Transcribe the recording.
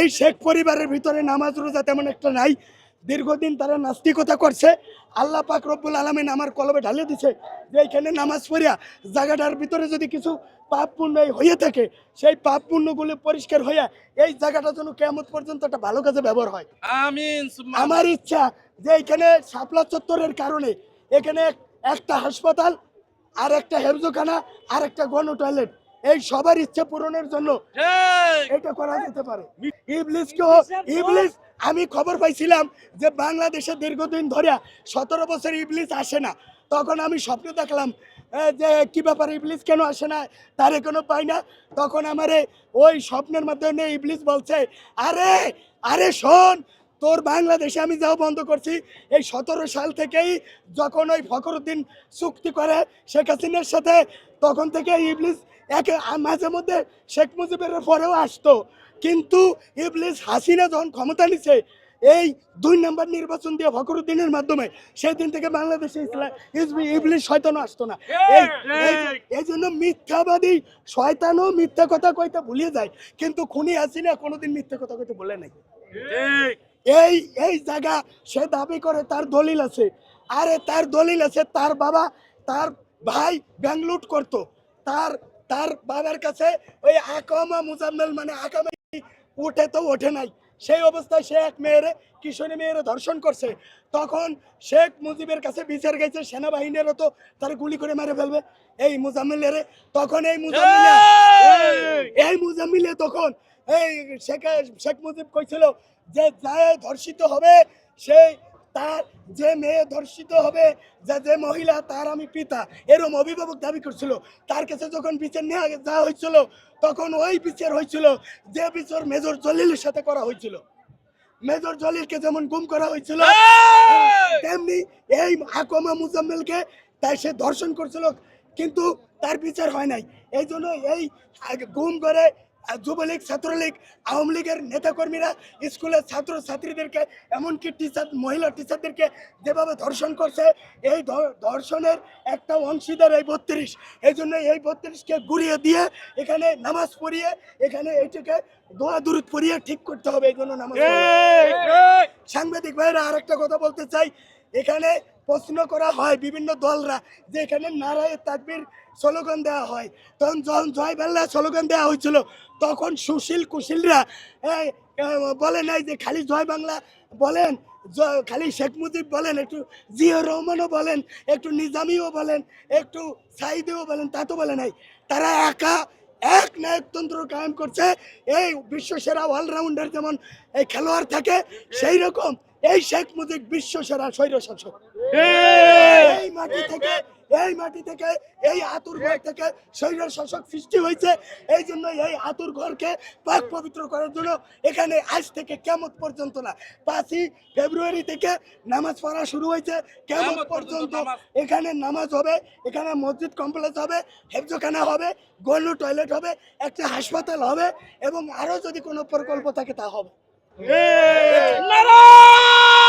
এই শেখ পরিবারের ভিতরে নামাজ রোজা তেমন একটা নাই। দীর্ঘদিন তারা নাস্তিকতা করছে। আল্লাহ পাক রব্বুল আলমিন আমার কলবে ঢালে দিছে যে এইখানে নামাজ পড়িয়া জায়গাটার ভিতরে যদি কিছু পাপ পুণ্য হয়ে থাকে সেই পাপ পুণ্যগুলো পরিষ্কার হইয়া এই জায়গাটা যেন কেমন পর্যন্ত একটা ভালো কাজে ব্যবহার হয়। আমার ইচ্ছা যে এখানে শাপলা চত্বরের কারণে এখানে একটা হাসপাতাল আর একটা হেফজোখানা আর একটা গণ টয়লেট। এই সবার ইচ্ছে পূরণের জন্য এটা করা যেতে পারে। ইবলিসকেও ইবলিস আমি খবর পাইছিলাম যে বাংলাদেশে দীর্ঘদিন ধরে সতেরো বছর ইবলিস আসে না। তখন আমি স্বপ্ন দেখলাম যে কি ব্যাপার ইবলিস কেন আসে না তারে কোনো পাই না। তখন আমারে ওই স্বপ্নের মাধ্যমে ইবলিস বলছে আরে আরে শোন তোর বাংলাদেশে আমি যাও বন্ধ করছি। এই সতেরো সাল থেকেই যখন ওই ফখরুদ্দিন চুক্তি করে শেখ হাসিনার সাথে তখন থেকে ইবলিস একে মাঝে মধ্যে শেখ মুজিবের পরেও আসতো। কিন্তু ইবলিস হাসিনা যখন ক্ষমতা নিছে এই দুই নম্বর নির্বাচন দিয়ে ফখরুদ্দিনের মাধ্যমে সেই দিন থেকে বাংলাদেশে ইবলিস শয়তানও আসতো না। এই জন্য মিথ্যাবাদী শয়তানও মিথ্যা কথা কইতে ভুলে যায়। কিন্তু খুনি হাসিনা কোনোদিন মিথ্যা কথা কইতে বলে নাই। ঠিক। এই এই জায়গা সে দাবি করে তার দলিল আছে। আরে তার দলিল আছে তার বাবা তার ভাই ব্যাংলুট করত। তার তার বাবার কাছে ওই আকামা মুজাম্মেল মানে আকামা উঠে তো ওঠে নাই। সেই অবস্থায় সে এক মেয়েরে কিশোরী মেয়েরে ধর্ষণ করছে। তখন শেখ মুজিবের কাছে বিচার গেছে সেনাবাহিনীরও তো তার গুলি করে মেরে ফেলবে। এই মুজাম্মিলের তখন এই মুজাম্মিলে এই মুজাম্মিলে তখন এই শেখ শেখ মুজিব কইছিল যে যায় ধর্ষিত হবে সেই তার যে মেয়ে ধর্ষিত হবে যে যে মহিলা তার আমি পিতা। এরম অভিভাবক দাবি করছিল। তার কাছে যখন বিচার নেওয়া যাওয়া হয়েছিল তখন ওই বিচার হয়েছিল যে বিচার মেজর জলিলের সাথে করা হয়েছিল। মেজর জলিলকে যেমন গুম করা হয়েছিল তেমনি এই আকমা মুজাম্মেলকে তাই সে ধর্ষণ করছিল কিন্তু তার বিচার হয় নাই। এই জন্য এই গুম করে যুবলীগ ছাত্রলীগ আওয়ামী লীগের নেতাকর্মীরা স্কুলের ছাত্র ছাত্রীদেরকে এমনকি টিচার মহিলা টিচারদেরকে যেভাবে ধর্ষণ করছে এই ধর্ষণের একটা অংশীদার এই বত্রিশ। এই জন্য এই বত্রিশকে ঘুরিয়ে দিয়ে এখানে নামাজ পড়িয়ে এখানে এটাকে দোয়া দূরত পড়িয়ে ঠিক করতে হবে এই জন্য নামাজ। সাংবাদিক ভাইরা আরেকটা কথা বলতে চাই। এখানে প্রশ্ন করা হয় বিভিন্ন দলরা যে এখানে নারায় তাকবির স্লোগান দেওয়া হয়। তখন যখন জয় বাংলা স্লোগান দেওয়া হয়েছিল, তখন সুশীল কুশীলরা বলে নাই যে খালি জয় বাংলা বলেন খালি শেখ মুজিব বলেন, একটু জিয়া রহমানও বলেন, একটু নিজামিও বলেন, একটু সাইদেও বলেন, তা তো বলে নাই। তারা একা এক নায়কতন্ত্র কায়েম করছে, এই বিশ্বসেরা অলরাউন্ডার যেমন এই খেলোয়াড় থাকে, সেই রকম এই শেখ মুজিব বিশ্ব সেরা স্বৈর শাসক। এই! মাটি থেকে এই মাটি থেকে এই আতুর ঘর থেকে স্বৈর শাসক সৃষ্টি হয়েছে। এই জন্য এই আতুর ঘরকে পাক পবিত্র করার জন্য এখানে আজ থেকে কেমন পর্যন্ত না পাঁচই ফেব্রুয়ারি থেকে নামাজ পড়া শুরু হয়েছে। কেমন পর্যন্ত এখানে নামাজ হবে এখানে মসজিদ কমপ্লেক্স হবে হেফজোখানা হবে গণ্য টয়লেট হবে একটা হাসপাতাল হবে এবং আরও যদি কোনো প্রকল্প থাকে তা হবে। নারায়ণ